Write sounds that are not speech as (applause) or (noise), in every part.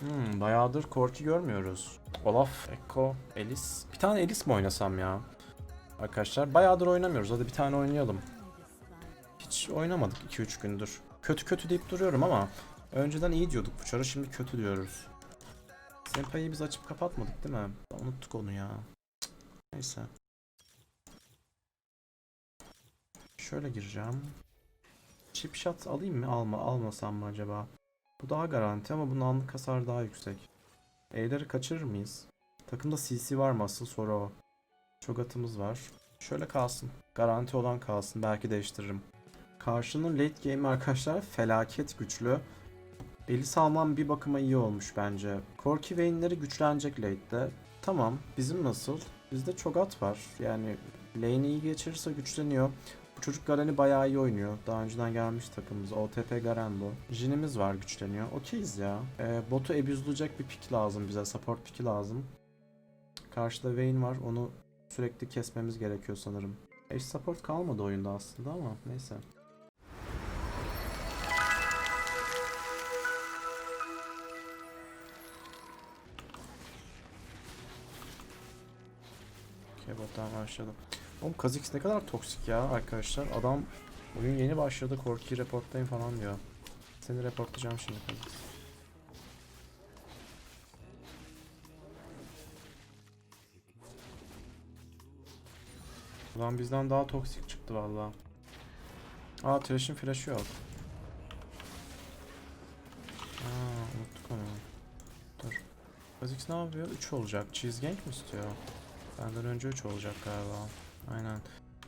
Hmm, bayağıdır Korki görmüyoruz. Olaf, Ekko, Elis. Bir tane Elis mi oynasam ya? Arkadaşlar bayağıdır oynamıyoruz. Hadi bir tane oynayalım. Hiç oynamadık 2-3 gündür. Kötü kötü deyip duruyorum ama önceden iyi diyorduk bu çarı şimdi kötü diyoruz. Senpai'yi biz açıp kapatmadık değil mi? Unuttuk onu ya. Neyse. Şöyle gireceğim. Chip shot alayım mı? Alma, almasam mı acaba? Bu daha garanti ama bunun anlık hasar daha yüksek. E'leri kaçırır mıyız? Takımda CC var mı asıl soru o. Çok atımız var. Şöyle kalsın. Garanti olan kalsın. Belki değiştiririm. Karşının late game arkadaşlar felaket güçlü. Elis almam bir bakıma iyi olmuş bence. Corki Vayne'leri güçlenecek late'de. Tamam. Bizim nasıl? Bizde çok at var. Yani lane'i iyi geçirirse güçleniyor. Çocuk Garen'i bayağı iyi oynuyor. Daha önceden gelmiş takımımıza. OTP Garen bu. Jin'imiz var güçleniyor. Okeyiz ya. Ee, botu abuse'layacak bir pick lazım bize. Support pick'i lazım. Karşıda Vayne var. Onu sürekli kesmemiz gerekiyor sanırım. Eş support kalmadı oyunda aslında ama neyse. Okey bottan başladı. Oğlum Kha'Zix ne kadar toksik ya arkadaşlar. Adam oyun yeni başladı. Korki reportlayın falan diyor. Seni reportlayacağım şimdi Kha'Zix. Ulan bizden daha toksik çıktı valla. Aa Thresh'in flash'ı yok. Aa unuttuk onu. Dur. Kha'Zix ne yapıyor? 3 olacak. Cheese Gang mi istiyor? Benden önce 3 olacak galiba. Aynen.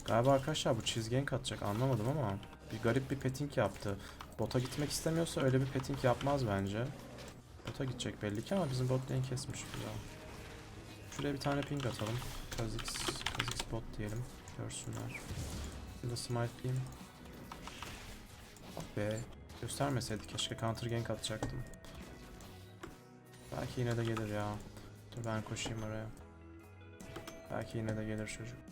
Galiba arkadaşlar bu cheese gank atacak anlamadım ama bir garip bir petting yaptı. Bota gitmek istemiyorsa öyle bir petting yapmaz bence. Bota gidecek belli ki ama bizim bot lane kesmiş güzel. Şuraya bir tane ping atalım. Kha'Zix, Kha'Zix bot diyelim. Görsünler. Burada smite'layayım. Ah be. Göstermeseydi keşke counter gank atacaktım. Belki yine de gelir ya. Dur ben koşayım oraya. Belki yine de gelir çocuk.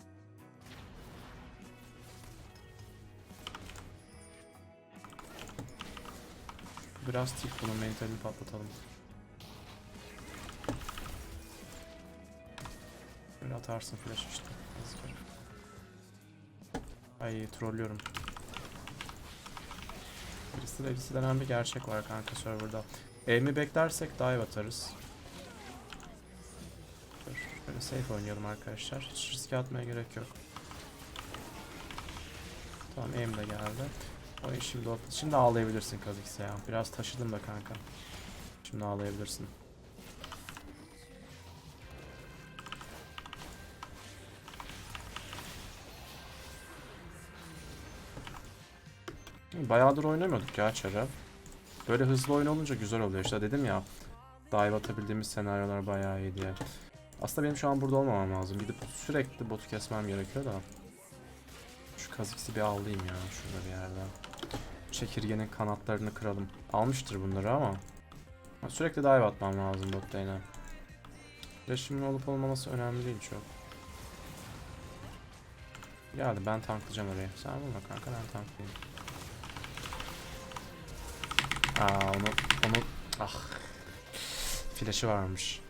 Biraz tip bunun mentalini patlatalım. Böyle atarsın flash işte. Yazık. Ay trollüyorum. Birisi de birisi denen bir gerçek var kanka serverda. Aim'i beklersek dive atarız. Böyle safe oynayalım arkadaşlar. Hiç riske atmaya gerek yok. Tamam aim de geldi. Oyun şimdi orta. Şimdi ağlayabilirsin Kha'Zix ya. Biraz taşıdım da kanka. Şimdi ağlayabilirsin. Bayağıdır oynamıyorduk ya çare. Böyle hızlı oyun olunca güzel oluyor işte dedim ya. Dive atabildiğimiz senaryolar bayağı iyi diye. Aslında benim şu an burada olmamam lazım. Gidip sürekli botu kesmem gerekiyor da. Şu Kha'Zix'i bir alayım ya şurada bir yerden. Çekirgenin kanatlarını kıralım. Almıştır bunları ama. Sürekli dive atmam lazım bot lane'e. Flash'imin olup olmaması önemli değil çok. Geldi ben tanklayacağım oraya. Sen vurma kanka ben tanklayayım. Aa onu onu ah Flash'ı varmış.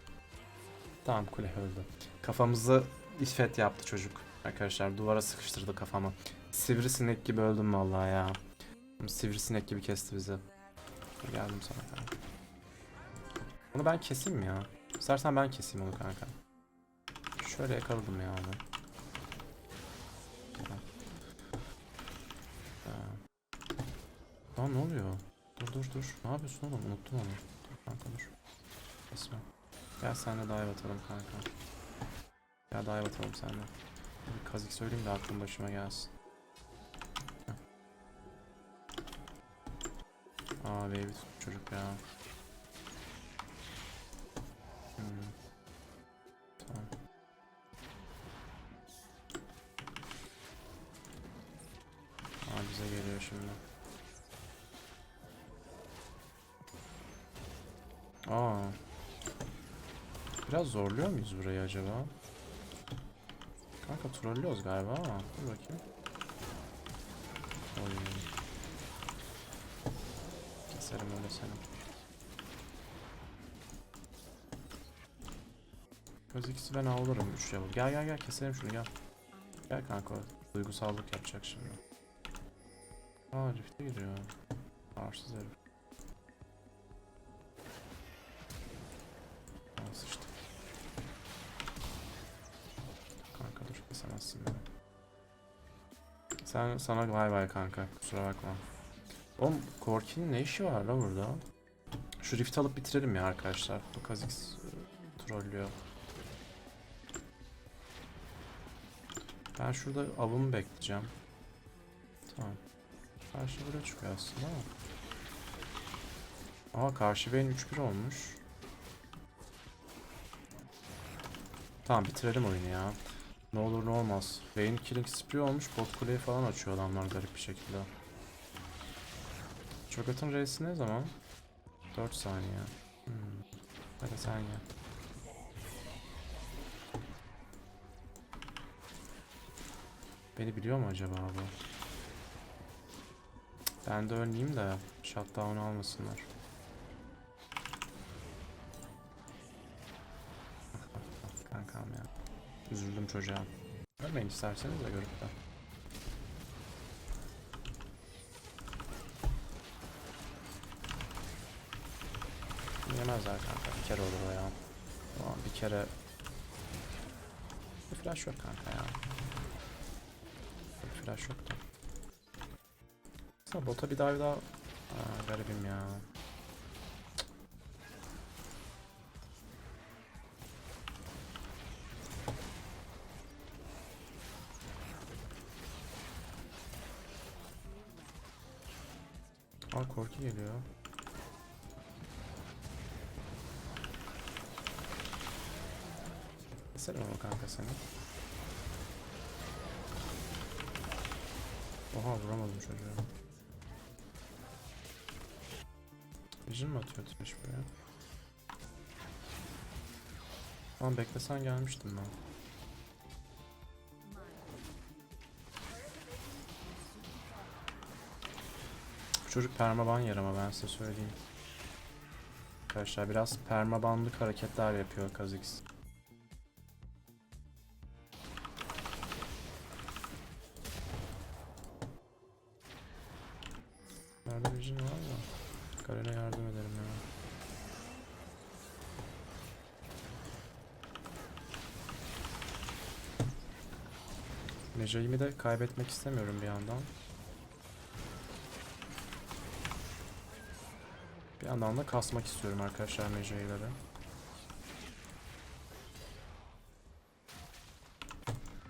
Tamam kule öldü. Kafamızı isfet yaptı çocuk. Arkadaşlar duvara sıkıştırdı kafamı. Sivrisinek gibi öldüm vallahi ya. Sivrisinek gibi kesti bizi. Geldim sana kanka. Onu ben keseyim ya? İstersen ben keseyim onu kanka. Şöyle yakaladım ya onu. Lan ne oluyor? Dur dur dur. Ne yapıyorsun oğlum? Unuttum onu. Dur kanka dur. Kesme. Gel senle dive atalım kanka. Gel dive atalım senle. Bir kazık söyleyeyim de aklım başıma gelsin. Aa baby çocuk ya. Bize geliyor şimdi. Aa. Biraz zorluyor muyuz burayı acaba? Kanka trollüyoruz galiba ama dur bakayım. Oy. Keserim öyle seni. Kha'Zix'i ben alırım 3 level. Gel gel gel keselim şunu gel. Gel kanka. Duygusallık yapacak şimdi. Aa Rift'e gidiyor. Arsız herif. Kanka dur kesemezsin. Sen sana bay bay kanka kusura bakma. Oğlum Korki'nin ne işi var la burada? Şu Rift alıp bitirelim ya arkadaşlar. Bu Kha'Zix e, trollüyor. Ben şurada avımı bekleyeceğim. Tamam. Karşı buraya çıkıyor aslında ama. Aa karşı beyin 3-1 olmuş. Tamam bitirelim oyunu ya. Ne olur ne olmaz. Vayne killing spree olmuş. Bot kuleyi falan açıyor adamlar garip bir şekilde. Cho'Gath'ın R'si ne zaman? 4 saniye. Hmm. Hadi sen gel. Beni biliyor mu acaba bu? Ben de ölmeyeyim de shutdown almasınlar. Kankam ya. Üzüldüm çocuğa. Ölmeyin isterseniz de görüp de. Yemezler kanka. Bir kere olur o ya. Tamam bir kere... Bir flash yok kanka ya. Bir flash yok da. Aslında bota bir dive daha... Aa, garibim ya. Aa korku geliyor. Keselim ama kanka seni. Oha vuramadım çocuğu. Vision mi atıyor tutmuş buraya? Tamam beklesen gelmiştim ben. Bu çocuk permaban yer ama ben size söyleyeyim. Arkadaşlar biraz permabanlık hareketler yapıyor Kha'Zix. Nerede Vision var da? Garen'e yardım ederim ya. Mecai'mi de kaybetmek istemiyorum bir yandan. Bir yandan da kasmak istiyorum arkadaşlar Mecai'leri.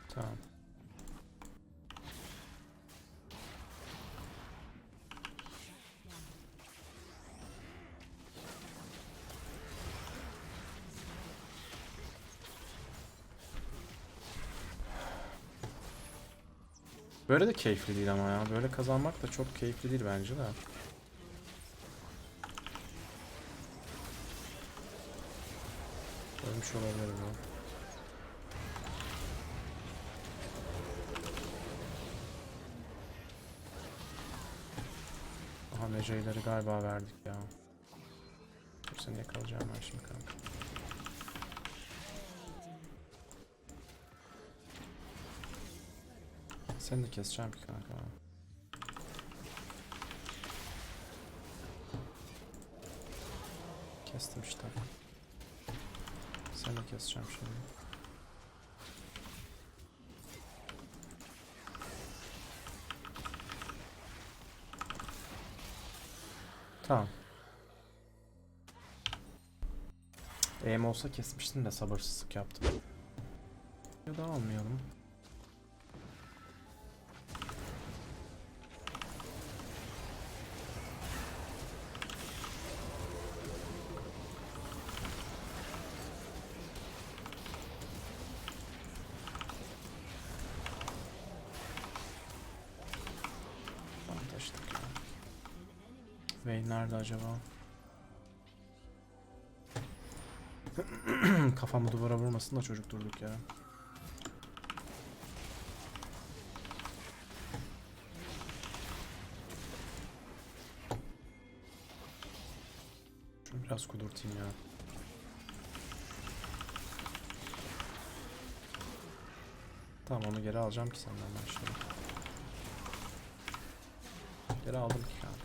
Tamam. Böyle de keyifli değil ama ya. Böyle kazanmak da çok keyifli değil bence de. Ölmüş olabilir bu. Aha meceyleri galiba verdik ya. Seni yakalayacağım ben şimdi kanka. Seni de keseceğim ki kanka. Kestim işte. Seni de keseceğim şimdi. Tamam. Aim olsa kesmiştim de sabırsızlık yaptım. Ya da almayalım. Vayne nerede acaba? (clears throat) Kafamı duvara vurmasın da çocuk durduk ya. Şunu biraz kudurtayım ya. Tamam onu geri alacağım ki senden ben. Geri aldım ki kanka.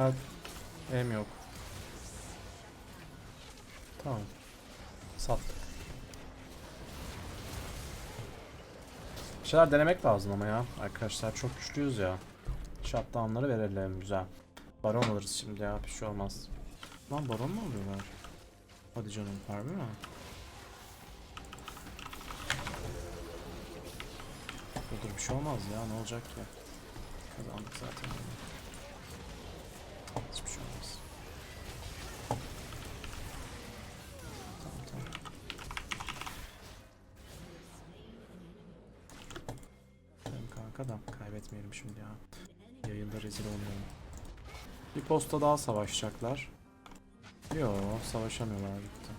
Help. Em yok. Tamam. Sattık. Bir şeyler denemek lazım ama ya. Arkadaşlar çok güçlüyüz ya. Shutdown'ları verelim. Güzel. Baron alırız şimdi ya. Bir şey olmaz. Lan baron mu alıyorlar? Hadi canım. Harbi mi? Dur bir şey olmaz ya. Ne olacak ki? Kazandık zaten. Hiçbir şey olmaz. Tamam tamam. Kanka da kaybetmeyelim şimdi ya. Yayında rezil olmayalım. Bir posta daha savaşacaklar. Yo savaşamıyorlar gitti.